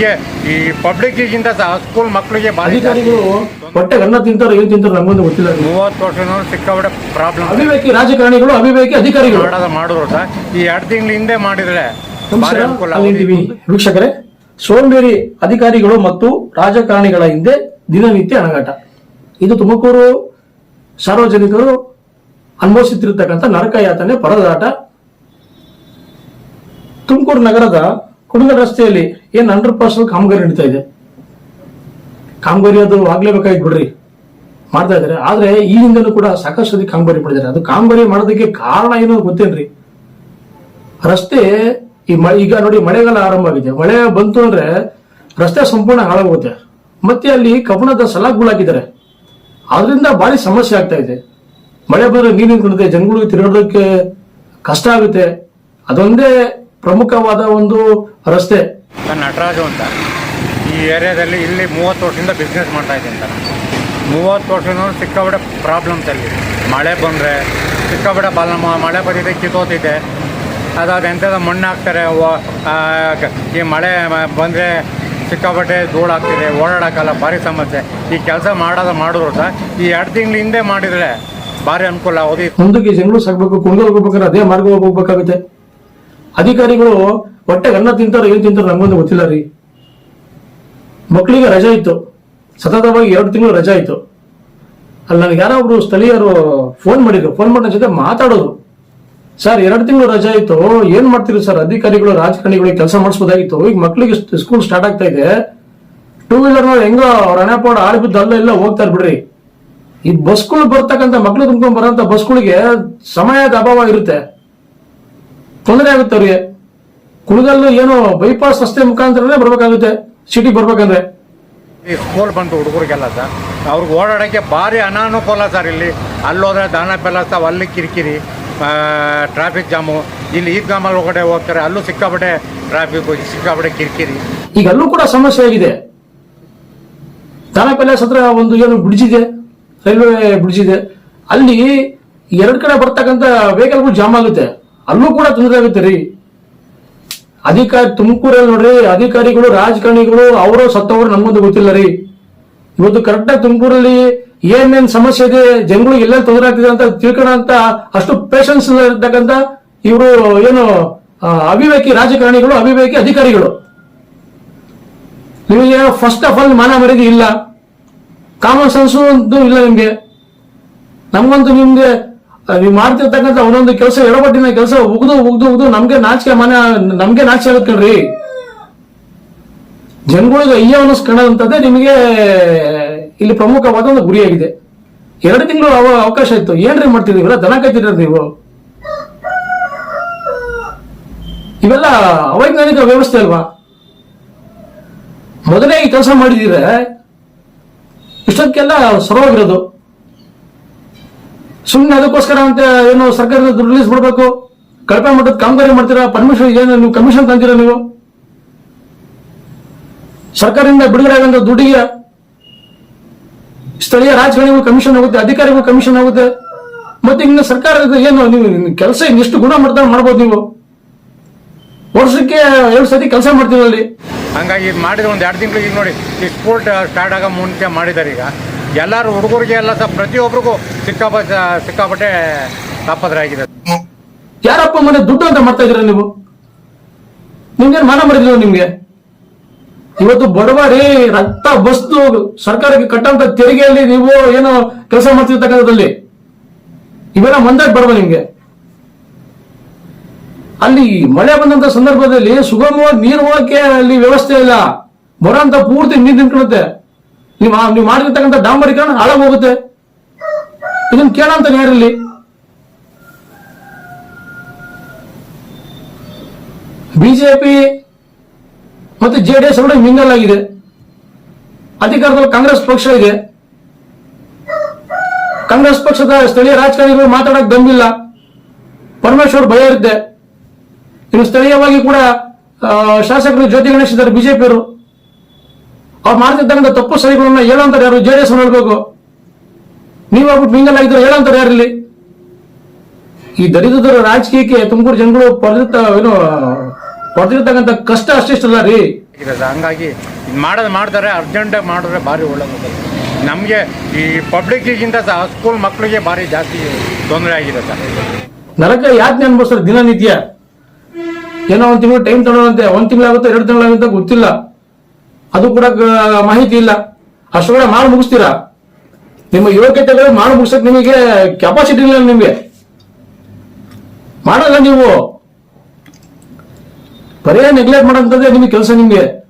ನಮಗೆ ಈ ಪಬ್ಲಿಕ್ಗಿಂತ ಸ್ಕೂಲ್ ಮಕ್ಕಳಿಗೆ ಅಧಿಕಾರಿಗಳು ಹೊಟ್ಟೆಗೆ ಅನ್ನ ತಿಂತಾರೋ ಏನ್ ತಿಂತಾರೋ ನಮಗೊಂದು ಗೊತ್ತಿಲ್ಲ. ಮೂವತ್ತು ವರ್ಷನೂ ಸಿಕ್ಕಾಬಿಟ್ಟೆ ಪ್ರಾಬ್ಲಮ್ ಅವಿವೇಕಿ ರಾಜಕಾರಣಿಗಳು ಅವಿವೇಕಿ ಅಧಿಕಾರಿಗಳು. ಮಾಡೋದ ಈ ಎರಡು ತಿಂಗಳ ಹಿಂದೆ ಮಾಡಿದ್ರೆ ಭಾರಿ ನಮಸ್ಕಾರ ಅನುಕೂಲ ವೀಕ್ಷಕರೇ ಸೋಂಬೇರಿ ಅಧಿಕಾರಿಗಳು ಮತ್ತು ರಾಜಕಾರಣಿಗಳ ಹಿಂದೆ ದಿನನಿತ್ಯ ಅಣಗಾಟ. ಇದು ತುಮಕೂರು ಸಾರ್ವಜನಿಕರು ಅನುಭವಿಸುತ್ತಿರತಕ್ಕಂಥ ನರಕ ಯಾತನೆ ಪರದಾಟ. ತುಮಕೂರು ನಗರದ ಕುಣಗ ರಸ್ತೆಯಲ್ಲಿ ಏನ್ ಹಂಡ್ರೆಡ್ ಪರ್ಸೆಂಟ್ ಕಾಮಗಾರಿ ನಡೀತಾ ಇದೆ? ಕಾಮಗಾರಿ ಅದು ಆಗ್ಲೇಬೇಕಾಗಿ ಬಿಡ್ರಿ. ಮಾಡ್ತಾ ಇದಾರೆ ಆದ್ರೆ ಈ ಹಿಂದೆನೂ ಕೂಡ ಸಾಕಷ್ಟು ಸದಿ ಕಾಮಗಾರಿ ಮಾಡಿದ್ದಾರೆ. ಅದು ಕಾಮಗಾರಿ ಮಾಡೋದಕ್ಕೆ ಕಾರಣ ಏನು ಗೊತ್ತೇನ್ರಿ? ರಸ್ತೆ ಈ ಈಗ ನೋಡಿ ಮಳೆಗಾಲ ಆರಂಭ ಆಗಿದೆ. ಮಳೆ ಬಂತು ಅಂದ್ರೆ ರಸ್ತೆ ಸಂಪೂರ್ಣ ಹಾಳಾಗುತ್ತೆ ಮತ್ತೆ ಅಲ್ಲಿ ಕಬ್ಬಣದ ಸಲಾಕ್ಗಳು ಹಾಕಿದ್ದಾರೆ. ಅದರಿಂದ ಭಾರಿ ಸಮಸ್ಯೆ ಆಗ್ತಾ ಇದೆ. ಮಳೆ ಬಂದ್ರೆ ನೀರು ನಿಂತ್ಕೊಂಡಿದೆ ಜನಗಳಿಗೆ ತಿರುಗಾಡೋದಕ್ಕೆ ಕಷ್ಟ ಆಗುತ್ತೆ. ಅದೊಂದೇ ಪ್ರಮುಖವಾದ ಒಂದು ರಸ್ತೆ. ನಾನು ನಟರಾಜು ಅಂತ. ಈ ಏರಿಯಾದಲ್ಲಿ ಇಲ್ಲಿ ಮೂವತ್ತು ವರ್ಷದಿಂದ ಬಿಸ್ನೆಸ್ ಮಾಡ್ತಾ ಇದ್ದೀನಿ ಸರ್. ಮೂವತ್ತು ವರ್ಷದಿಂದ ಸಿಕ್ಕಾಬಿಟ್ಟೆ ಪ್ರಾಬ್ಲಮ್ಸ್ ಅಲ್ಲಿ. ಮಳೆ ಬಂದರೆ ಸಿಕ್ಕಾಬಿಟ್ಟೆ ಬಲ ಮಳೆ ಬಂದಿದೆ ಕಿತ್ತೋತಿದೆ. ಅದಾದ ಎಂಥದ ಮಣ್ಣು ಹಾಕ್ತಾರೆ ಈ ಮಳೆ ಬಂದರೆ ಸಿಕ್ಕಾಪಟ್ಟೆ ಧೂಳಾಗ್ತಿದೆ ಓಡಾಡೋಕ್ಕಲ್ಲ ಭಾರಿ ಸಮಸ್ಯೆ. ಈ ಕೆಲಸ ಮಾಡೋದು ಮಾಡಿದ್ರು ಸರ್. ಈ ಎರಡು ತಿಂಗಳ ಹಿಂದೆ ಮಾಡಿದರೆ ಭಾರಿ ಅನುಕೂಲ. ಹೋಗಿ ಮುಂದಕ್ಕೆ ಜನಗಳು ಸಾಕಬೇಕು ಕುಂಡಲ್ ಹೋಗ್ಬೇಕಾದ್ರೆ ಅದೇ ಮಾರ್ಗ ಹೋಗ್ಬೇಕಾಗುತ್ತೆ. ಅಧಿಕಾರಿಗಳು ಹೊಟ್ಟೆಗೆ ಅನ್ನ ತಿಂತಾರೋ ಏನು ತಿಂತಾರೋ ನಮಗೊಂದು ಗೊತ್ತಿಲ್ಲ ರೀ. ಮಕ್ಕಳಿಗೆ ರಜೆ ಇತ್ತು. ಸತತವಾಗಿ ಎರಡು ತಿಂಗಳು ರಜೆ ಇತ್ತು. ಅಲ್ಲಿ ನನಗೆ ಯಾರೋ ಒಬ್ರು ಸ್ಥಳೀಯರು ಫೋನ್ ಮಾಡಿದ್ರು. ಫೋನ್ ಮಾಡಿದ ಜೊತೆ ಮಾತಾಡೋದು. ಸರ್, ಎರಡು ತಿಂಗಳು ರಜೆ ಇತ್ತು. ಏನ್ ಮಾಡ್ತೀರಿ ಸರ್? ಅಧಿಕಾರಿಗಳು ರಾಜಕಾರಣಿಗಳಿಗೆ ಕೆಲಸ ಮಾಡಿಸ್ಬೋದಾಗಿತ್ತು. ಈಗ ಮಕ್ಕಳಿಗೆ ಸ್ಕೂಲ್ ಸ್ಟಾರ್ಟ್ ಆಗ್ತಾ ಇದೆ. ಟೂ ವೀಲರ್ ಹೆಂಗೋ ಅವ್ರ ಹಣೆ ಪಾಡು ಆಳು ಬಿದ್ದು ಅಲ್ಲ ಎಲ್ಲ ಹೋಗ್ತಾರೆ ಬಿಡ್ರಿ ಈ ಬಸ್ಗಳು ಬರ್ತಕ್ಕಂಥ ಮಕ್ಳು ತುಂಬ್ಕೊಂಡ್ ಬರೋಂಥ ಬಸ್ಗಳಿಗೆ ಸಮಯದ ಅಭಾವ ಇರುತ್ತೆ. ತೊಂದರೆ ಆಗುತ್ತೆ ಅವರಿಗೆ. ಕುಣಗಲ್ಲು ಏನು ಬೈಪಾಸ್ ರಸ್ತೆ ಮುಖಾಂತರನೇ ಬರ್ಬೇಕಾಗುತ್ತೆ. ಸಿಟಿ ಬರ್ಬೇಕಂದ್ರೆ. ಈ ಸ್ಕೂಲ್ ಬಂತು ಹುಡುಗರಿಗೆಲ್ಲ ಸರ್. ಅವ್ರಿಗೆ ಓಡಾಡೋಕ್ಕೆ ಭಾರಿ ಅನಾನುಕೂಲ ಸರ್ ಇಲ್ಲಿ. ಅಲ್ಲೋದ್ರೆ ದಾನ ಬೆಲ್ಲಸ್ತಾವ ಅಲ್ಲಿ ಕಿರಿಕಿರಿ ಟ್ರಾಫಿಕ್ ಜಾಮು ಇಲ್ಲಿ ಈದ್ಗಾಮಲ್ಲಿ ಒಳಗಡೆ ಹೋಗ್ತಾರೆ. ಅಲ್ಲೂ ಸಿಕ್ಕಾಪಟ್ಟೆ ಟ್ರಾಫಿಕ್ ಸಿಕ್ಕಾಪಟ್ಟೆ ಕಿರಿಕಿರಿ. ಈಗ ಅಲ್ಲೂ ಕೂಡ ಸಮಸ್ಯೆ ಆಗಿದೆ. ದಾನ ಪ್ಯಾಲೇಸ್ ಹತ್ರ ಒಂದು ಏನು ಬ್ರಿಡ್ಜ್ ಇದೆ. ರೈಲ್ವೆ ಬ್ರಿಡ್ಜ್ ಇದೆ. ಅಲ್ಲಿ ಎರಡು ಕಡೆ ಬರ್ತಕ್ಕಂಥ ವೆಹಿಕಲ್ಗಳು ಜಾಮ್ ಆಗುತ್ತೆ. ಅಲ್ಲೂ ಕೂಡ ತೊಂದರೆ ಆಗುತ್ತೆ ರೀ. ಅಧಿಕಾರಿ ತುಮಕೂರಲ್ಲಿ ನೋಡ್ರಿ, ಅಧಿಕಾರಿಗಳು, ರಾಜಕಾರಣಿಗಳು, ಅವರು ಸತ್ತವರು ನಮ್ಮದು ಗೊತ್ತಿಲ್ಲ ರೀ. ಇವತ್ತು ಕರೆಕ್ಟಾಗಿ ತುಮಕೂರಲ್ಲಿ ಏನೇನ್ ಸಮಸ್ಯೆ ಇದೆ, ಜನಗಳಿಗೆ ಎಲ್ಲೆಲ್ಲಿ ತೊಂದರೆ ಆಗ್ತಿದೆ ಅಂತ ತಿಳ್ಕೊಳ್ಳೋ ಅಂತ ಅಷ್ಟು ಪೇಷನ್ಸ್ ಇರ್ತಕ್ಕಂಥ ಇವರು ಏನು ಅವಿವೇಕಿ ರಾಜಕಾರಣಿಗಳು, ಅವಿವೇಕಿ ಅಧಿಕಾರಿಗಳು. ನಿಮಗೆ ಫಸ್ಟ್ ಆಫ್ ಆಲ್ ಮಾನ ಮರ್ಯಾದೆ ಇಲ್ಲ. ಕಾಮನ್ ಸೆನ್ಸು ಅಂತೂ ಇಲ್ಲ ನಿಮ್ಗೆ. ನಮ್ಗಂತೂ ನಿಮ್ಗೆ ನೀವು ಮಾಡ್ತಿರ್ತಕ್ಕಂಥ ಒಂದೊಂದು ಕೆಲಸ ಎಡಪಟ್ಟಿನ ಕೆಲಸ, ಉಗ್ದು ಉಗ್ದು ಉಗ್ದು ನಮ್ಗೆ ನಾಚಿಕೆ ಮನೆ, ನಮ್ಗೆ ನಾಚಿಕೆ ಆಗುತ್ತೆ ಕಣ್ರಿ. ಜನಗಳಿಗೆ ಅಯ್ಯ ಅನ್ನಿಸ್ಕೊಳ್ಳೋದಂಥದ್ದೇ ನಿಮಗೆ ಇಲ್ಲಿ ಪ್ರಮುಖವಾದ ಒಂದು ಗುರಿಯಾಗಿದೆ. ಎರಡು ತಿಂಗಳು ಅವ, ಅವಕಾಶ ಇತ್ತು. ಏನ್ರಿ ಮಾಡ್ತಿದ್ದೀವಲ್ಲ ದನ ಕಾಯ್ತಿದ್ರ ನೀವು? ಇವೆಲ್ಲ ಅವೈಜ್ಞಾನಿಕ ವ್ಯವಸ್ಥೆ ಅಲ್ವಾ? ಮೊದಲೇ ಈ ಕೆಲಸ ಮಾಡಿದಿದ್ರೆ ಇಷ್ಟೊತ್ತಿಗೆಲ್ಲ ಸರವಾಗಿರೋದು ಸುಮ್ಮನೆ ಅದಕ್ಕೋಸ್ಕರ ಅಂತ ಏನು ಸರ್ಕಾರದ ರಿಲೀಸ್ ಮಾಡಬೇಕು. ಕಳಪೆ ಮಟ್ಟದ ಕಾಮಗಾರಿ ಮಾಡ್ತೀರಾ? ಪರ್ಮಿಷನ್ ಏನು ನೀವು ಕಮಿಷನ್ ತಂತೀರಾ ನೀವು? ಸರ್ಕಾರದಿಂದ ಬಿಡುಗಡೆ ಆಗಂತ ದುಡ್ಡಿಗೆ ಸ್ಥಳೀಯ ರಾಜಕಾರಣಿಗಳು ಕಮಿಷನ್ ಆಗುತ್ತೆ ಅಧಿಕಾರಿಗಳು ಕಮಿಷನ್ ಆಗುತ್ತೆ. ಮತ್ತೆ ಇನ್ನು ಸರ್ಕಾರದ ಏನು ನೀವು ಕೆಲಸ ಇನ್ನೆಷ್ಟು ಗುಣಮಟ್ಟ ಮಾಡ್ಬೋದು ನೀವು? ವರ್ಷಕ್ಕೆ ಎರಡು ಸತಿ ಕೆಲಸ ಮಾಡ್ತೀವಿ ಅಲ್ಲಿ. ಹಂಗಾಗಿ ಮಾಡಿದ್ರೆ ಒಂದು ಎರಡು ತಿಂಗಳಿಗೆ ನೋಡಿ, ಈ ಸ್ಕೂಲ್ ಸ್ಟಾರ್ಟ್ ಆಗ ಮುಂಚೆ ಮಾಡಿದ್ದಾರೆ ಈಗ. ಎಲ್ಲರೂ ಹುಡುಗರಿಗೆ ಎಲ್ಲ ಸಹ ಪ್ರತಿಯೊಬ್ಬರಿಗೂ ಸಿಕ್ಕಾಪ ಸಿಕ್ಕಾಪಟ್ಟೆ ತಾಪತ್ರೆ ಆಗಿದೆ ಯಾರಪ್ಪ ಮನೆ ದುಡ್ಡು ಅಂತ ಮಾಡ್ತಾ ಇದೀರ ನೀವು? ನಿಮ್ಗೇನು ಮಾನ ಮಾಡಿದ್ರು ನಿಮ್ಗೆ? ಇವತ್ತು ಬಡವರಿ ರಕ್ತ ಬಸ್ತು ಸರ್ಕಾರಕ್ಕೆ ಕಟ್ಟಂತ ತೆರಿಗೆಯಲ್ಲಿ ನೀವು ಏನು ಕೆಲಸ ಮಾಡ್ತಿರ್ತಕ್ಕಂಥದ್ದಲ್ಲಿ ಇವೆಲ್ಲ ಮಂದಾಗಿ ಬಡವ ನಿಮ್ಗೆ. ಅಲ್ಲಿ ಮಳೆ ಬಂದಂತ ಸಂದರ್ಭದಲ್ಲಿ ಸುಗಮವಾಗಿ ನೀರು ಹೋಗಕ್ಕೆ ಅಲ್ಲಿ ವ್ಯವಸ್ಥೆ ಇಲ್ಲ. ಬರೋಂತ ಪೂರ್ತಿ ನೀರು ನಿಂತ್ಕೊಳ್ಳುತ್ತೆ. ನೀವು ನೀವು ಮಾಡಿರ್ತಕ್ಕಂಥ ಡಾಂಬರೀಕರಣ ಹಾಳಾಗಿ ಹೋಗುತ್ತೆ ಇದನ್ನ ಕೇಳಂತ ಯಾರಲ್ಲಿ ಬಿಜೆಪಿ ಮತ್ತೆ ಜೆಡಿಎಸ್ ಕೂಡ ಮಿಂಗಲ್ ಆಗಿದೆ. ಅಧಿಕಾರದಲ್ಲಿ ಕಾಂಗ್ರೆಸ್ ಪಕ್ಷ ಇದೆ. ಕಾಂಗ್ರೆಸ್ ಪಕ್ಷದ ಸ್ಥಳೀಯ ರಾಜಕಾರಣಿಗಳು ಮಾತಾಡಕ್ ಬಂದಿಲ್ಲ ಪರಮೇಶ್ವರ್ ಭಯ ಇರುತ್ತೆ. ಇನ್ನು ಸ್ಥಳೀಯವಾಗಿ ಕೂಡ ಶಾಸಕರು ಜ್ಯೋತಿ ಗಣೇಶ್ ಇದ್ದಾರೆ ಬಿಜೆಪಿಯವರು ಅವ್ರು ಮಾಡ್ತಿದ್ದಂಗ ತಪ್ಪು ಸರಿಗಳನ್ನ ಹೇಳೋಂತಾರೆ ಯಾರು? ಜೆಡಿಎಸ್ ಹೇಳ್ಬೇಕು. ನೀವು ಹೋಗ್ಬಿಟ್ಟು ಮಿಂಗಲ್ ಆಗಿದ್ರು ಹೇಳೋಂತಾರೆ ಯಾರಿಲ್ಲಿ ಈ ದರಿದ್ರ ರಾಜಕೀಯಕ್ಕೆ ತುಮಕೂರು ಜನಗಳು ಪಡೆದಿರ್ತ ಏನು ಪಡೆದಿರ್ತಕ್ಕಂಥ ಕಷ್ಟ ಅಷ್ಟಿಷ್ಟಲ್ಲ ರೀ. ಸರ್ ಹಂಗಾಗಿ ಮಾಡೋದ್ ಮಾಡ್ತಾರೆ ಅರ್ಜೆಂಟಾಗಿ ಮಾಡಿದ್ರೆ ಭಾರಿ ಒಳ್ಳೆಯದು ನಮಗೆ ಈ ಪಬ್ಲಿಕ್ಕಿಗಿಂತ ಸಹ ಸ್ಕೂಲ್ ಮಕ್ಕಳಿಗೆ ಭಾರಿ ಜಾಸ್ತಿ ತೊಂದರೆ ಆಗಿದೆ ಸರ್. ನರಕ ಯಾತನೆ ಅನ್ಭವಿಸ್ತಾರೆ ದಿನನಿತ್ಯ. ಏನೋ ಒಂದು ತಿಂಗಳು ಟೈಮ್ ತಗೊಳ್ಳೋದಂತೆ ಒಂದ್ ತಿಂಗಳಾಗುತ್ತೆ ಎರಡು ತಿಂಗಳಾಗುತ್ತೆ ಗೊತ್ತಿಲ್ಲ. ಅದು ಕೂಡ ಮಾಹಿತಿ ಇಲ್ಲ. ಅಷ್ಟೊಳಗೆ ಮಾಡಿ ಮುಗಿಸ್ತೀರಾ? ನಿಮ್ಮ ಯೋಗ್ಯತೆಗಳು ಮಾಡಿ ಮುಗಿಸಕ್ ನಿಮಗೆ ಕೆಪಾಸಿಟಿ ಇಲ್ಲ ನಿಮಗೆ. ಮಾಡಲ್ಲ ನೀವು. ಬರೇ ನೆಗ್ಲೆಕ್ಟ್ ಮಾಡೋಂಥದ್ದೇ ನಿಮ್ಗೆ ಕೆಲಸ ನಿಮಗೆ.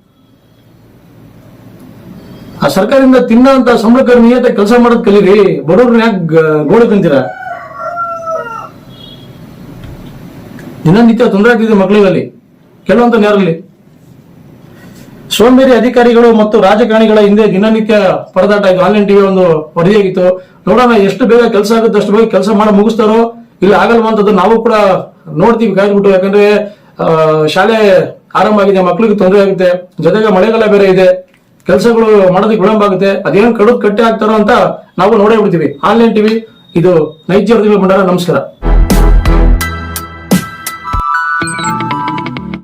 ಆ ಸರ್ಕಾರದಿಂದ ತಿನ್ನಂತ ಸಂಬಳಕ್ಕೆ ನಿಯತ ಕೆಲಸ ಮಾಡೋದ್ ಕಲೀರಿ. ಬಡವ್ರನ್ನ ಯಾಕೆ ಗೋಳು ಕಂತೀರಾ ದಿನನಿತ್ಯ ತೊಂದರೆ ಆಗ್ತಿದೆ ಮಕ್ಕಳಿಗಲ್ಲಿ. ಕೆಲವಂತ ನೇರಲ್ಲಿ ಸೋಂಬೇರಿ ಅಧಿಕಾರಿಗಳು ಮತ್ತು ರಾಜಕಾರಣಿಗಳ ಹಿಂದೆ ದಿನನಿತ್ಯ ಪರದಾಟ ಆನ್ಲೈನ್ ಟಿವಿ ಒಂದು ವರದಿಯಾಗಿತ್ತು. ನೋಡೋಣ, ಎಷ್ಟು ಬೇಗ ಕೆಲಸ ಆಗುತ್ತೆ, ಅಷ್ಟು ಬೇಗ ಕೆಲಸ ಮಾಡಿ ಮುಗಿಸ್ತಾರೋ, ಇಲ್ಲ ಆಗಲ್ವಂತದ್ದು ನಾವು ಕೂಡ ನೋಡ್ತೀವಿ ಕಾಯ್ದುಬಿಟ್ಟು. ಯಾಕಂದ್ರೆ ಶಾಲೆ ಆರಂಭ ಆಗಿದೆ ಮಕ್ಕಳಿಗೆ ತೊಂದರೆ ಆಗುತ್ತೆ. ಜೊತೆಗೆ ಮಳೆಗಾಲ ಬೇರೆ ಇದೆ. ಕೆಲಸಗಳು ಮಾಡೋದಕ್ಕೆ ವಿಳಂಬ ಆಗುತ್ತೆ. ಅದೇನು ಕಡದ್ ಕಟ್ಟೆ ಆಗ್ತಾರೋ ಅಂತ ನಾವು ನೋಡೇ ಬಿಡ್ತೀವಿ. ಆನ್ಲೈನ್ ಟಿವಿ, ಇದು ನೈಜ ಮಂಡಲ ನಮಸ್ಕಾರ.